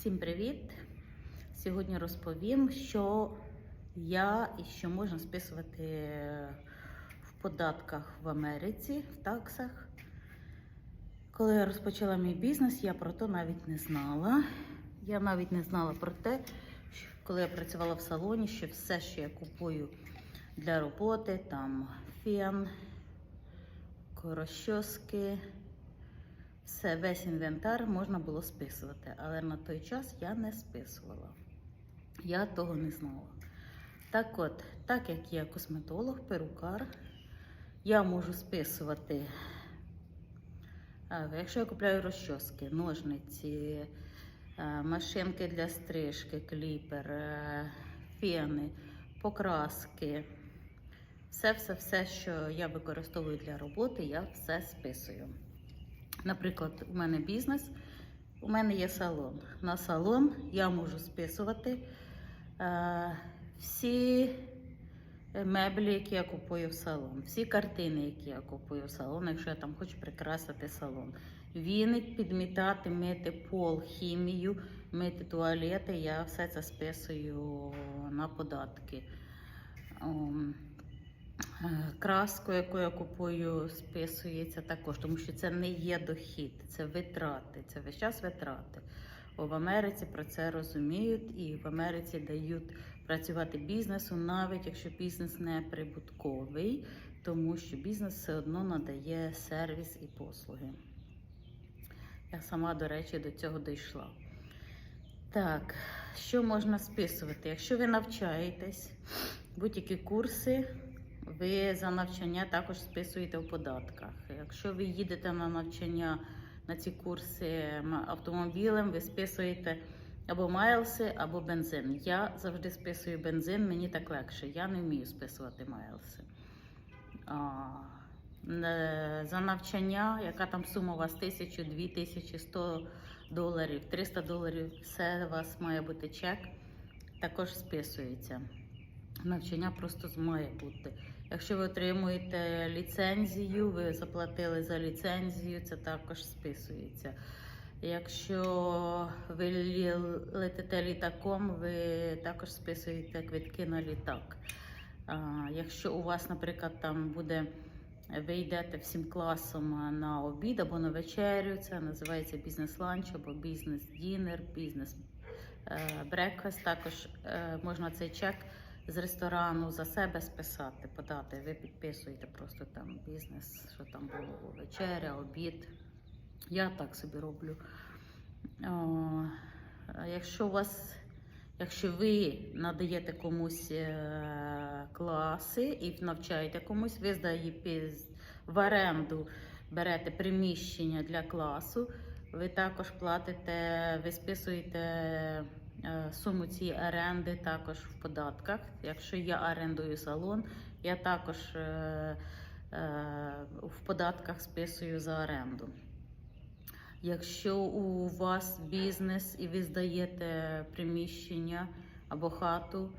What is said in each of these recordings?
Всім привіт! Сьогодні розповім, що я і що можна списувати в податках в Америці, в таксах. Коли я розпочала мій бізнес, я про то навіть не знала. Я навіть не знала про те, що коли я працювала в салоні, що все, що я купую для роботи, там фен, розчоски, все, весь інвентар можна було списувати, але на той час я не списувала. Я того не знала. Так от, так як я косметолог, перукар, я можу списувати, е, якщо я купляю розчоски, ножниці, е, машинки для стрижки, кліпер, е, фени, покраски. Все-все-все, що я використовую для роботи, я все списую. Наприклад, у мене бізнес, у мене є салон. На салон я можу списувати е, всі меблі, які я купую в салон, всі картини, які я купую в салон, якщо я там хочу прикрасити салон. Віник, підмітати, мити пол, хімію, мити туалети, я все це списую на податки. Е, Краску, яку я купую, списується також, тому що це не є дохід, це витрати, це весь час витрати. Бо в Америці про це розуміють і в Америці дають працювати бізнесу, навіть якщо бізнес не прибутковий, тому що бізнес все одно надає сервіс і послуги. Я сама, до речі, до цього дійшла. Так, що можна списувати? Якщо ви навчаєтесь, будь-які курси ви за навчання також списуєте в податках. Якщо ви їдете на навчання на ці курси автомобілем, ви списуєте або майлси, або бензин. Я завжди списую бензин, мені так легше. Я не вмію списувати майлси. За навчання, яка там сума у вас 1000, 2000, 100 доларів, 300 доларів, все у вас має бути чек, також списується. Навчання просто має бути. Якщо ви отримуєте ліцензію, ви заплатили за ліцензію, це також списується. Якщо ви летите літаком, ви також списуєте квитки на літак. Якщо у вас, наприклад, там буде, ви йдете всім класом на обід або на вечерю, це називається бізнес-ланч або бізнес-дінер, бізнес-брекфаст, також е, можна цей чек з ресторану за себе списати, подати. Ви підписуєте просто там бізнес, що там було вечеря, обід. Я так собі роблю. О, якщо у вас, якщо ви надаєте комусь е, класи і навчаєте комусь, ви здаєте в оренду берете приміщення для класу, ви також платите, ви списуєте. Е, суму цієї оренди також в податках. Якщо я орендую салон, я також е, е, в податках списую за оренду. Якщо у вас бізнес і ви здаєте приміщення або хату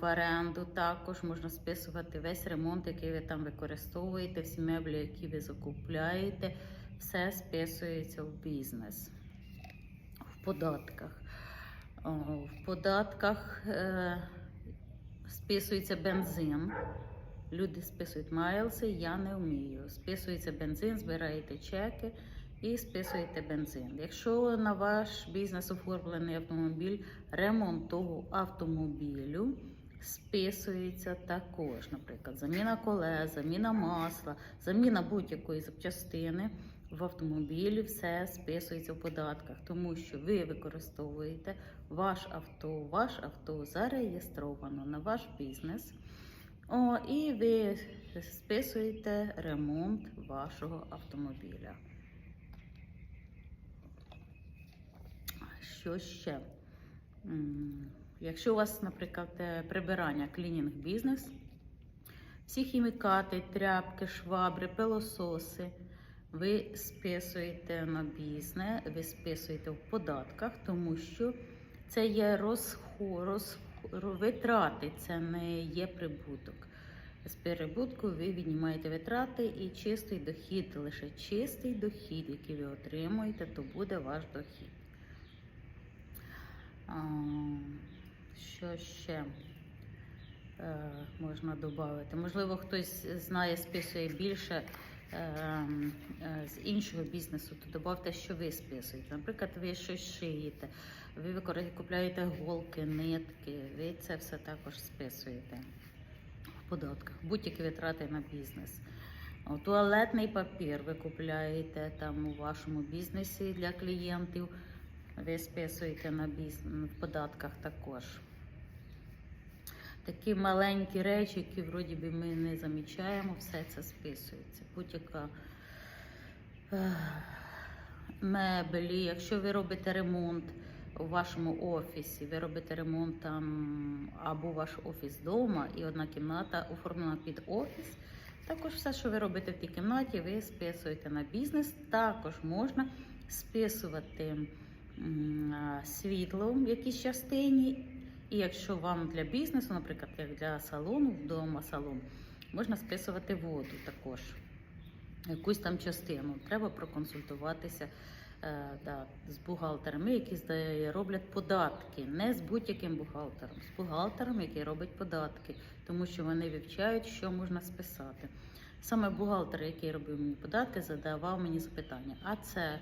в оренду, також можна списувати весь ремонт, який ви там використовуєте, всі меблі, які ви закупляєте, все списується в бізнес в податках. В податках е, списується бензин. Люди списують майлси, я не вмію. Списується бензин, збираєте чеки і списуєте бензин. Якщо на ваш бізнес оформлений автомобіль, ремонт того автомобілю списується також. Наприклад, заміна колес, заміна масла, заміна будь-якої запчастини в автомобілі все списується в податках, тому що ви використовуєте ваш авто, ваш авто зареєстровано на ваш бізнес. О, І ви списуєте ремонт вашого автомобіля. Що ще? Якщо у вас, наприклад, е, прибирання, клінінг бізнес, всі хімікати, тряпки, швабри, пилососи ви списуєте на бізнес, ви списуєте в податках, тому що це є розху, роз, витрати, це не є прибуток. З прибутку ви віднімаєте витрати і чистий дохід, лише чистий дохід, який ви отримуєте, то буде ваш дохід. Що ще е, можна додати? Можливо, хтось знає, списує більше з іншого бізнесу, то додавте, що ви списуєте. Наприклад, ви щось шиєте, ви купляєте голки, нитки, ви це все також списуєте в податках, будь-які витрати на бізнес. Туалетний папір ви купляєте там у вашому бізнесі для клієнтів. Ви списуєте на бізнес в податках також. Такі маленькі речі, які вроді би ми не замічаємо, все це списується. Будь-яка ех, меблі, якщо ви робите ремонт у вашому офісі, ви робите ремонт там або ваш офіс вдома, і одна кімната оформлена під офіс. Також все, що ви робите в тій кімнаті, ви списуєте на бізнес. Також можна списувати м, світло в якійсь частині. І якщо вам для бізнесу, наприклад, як для салону, вдома салон, можна списувати воду також. Якусь там частину. Треба проконсультуватися е, да, з бухгалтерами, які здає- роблять податки. Не з будь-яким бухгалтером, з бухгалтером, який робить податки, тому що вони вивчають, що можна списати. Саме бухгалтер, який робив мені податки, задавав мені запитання: а це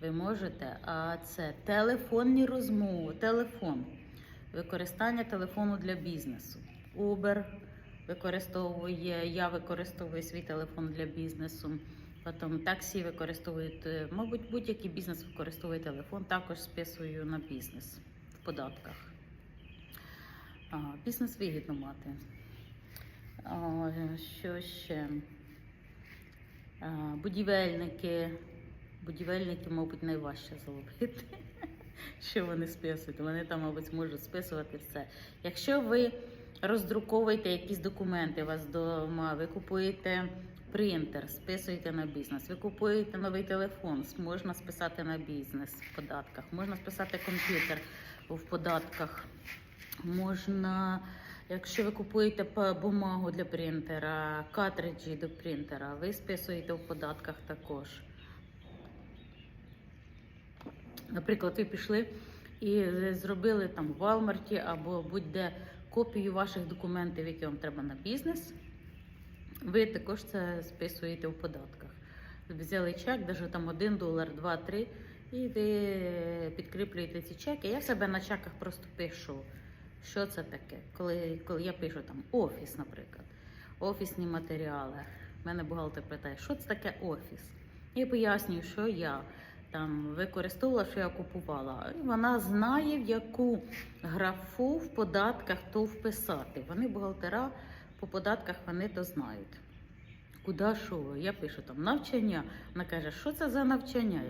ви можете? А це телефонні розмови, телефон, використання телефону для бізнесу. Uber використовує, я використовую свій телефон для бізнесу. Потім таксі використовують, е, мабуть, будь-який бізнес використовує телефон, також списую на бізнес в податках. А, бізнес вигідно мати. А, що ще? А, будівельники. Будівельники, мабуть, найважче зловити. Що вони списують? Вони там, мабуть, можуть списувати все. Якщо ви роздруковуєте якісь документи у вас вдома, ви купуєте принтер, списуєте на бізнес, ви купуєте новий телефон, можна списати на бізнес в податках, можна списати комп'ютер в податках, можна. Якщо ви купуєте бумагу для принтера, картриджі до принтера, ви списуєте в податках також. Наприклад, ви пішли і зробили там в Walmart або будь-де копію ваших документів, які вам треба на бізнес. Ви також це списуєте в податках. Взяли чек, навіть там 1 долар, 2, 3, і ви підкріплюєте ці чеки. Я себе на чеках просто пишу, що це таке. Коли, коли я пишу там офіс, наприклад, офісні матеріали. Мене бухгалтер питає, що це таке офіс? Я пояснюю, що я там використовувала, що я купувала. Вона знає, в яку графу в податках то вписати. Вони бухгалтера по податках вони то знають. Куди що? Я пишу там навчання. Вона каже, що це за навчання?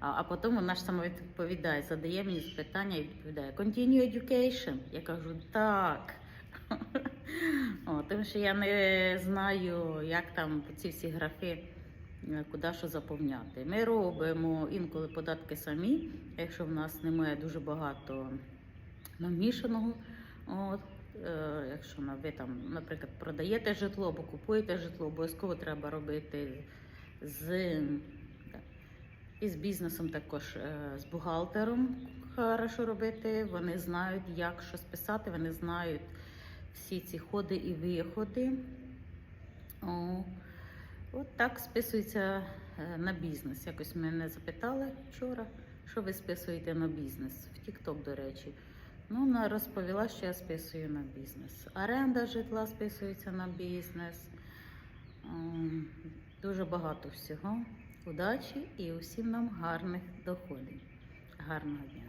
А, а потім вона ж сама відповідає, задає мені запитання і відповідає Continue education. Я кажу, так. О, тому що я не знаю, як там ці всі графи, куди що заповняти. Ми робимо інколи податки самі, якщо в нас немає дуже багато намішаного. От, е, якщо ви там, наприклад, продаєте житло або купуєте житло, обов'язково треба робити з, і бізнесом також е, з бухгалтером хорошо робити. Вони знають, як що списати, вони знають всі ці ходи і виходи. О, от так списується е, на бізнес. Якось мене запитали вчора, що ви списуєте на бізнес в TikTok, до речі. Ну, вона розповіла, що я списую на бізнес. Оренда житла списується на бізнес. Ем, Дуже багато всього. Удачі і усім нам гарних доходів. Гарного дня!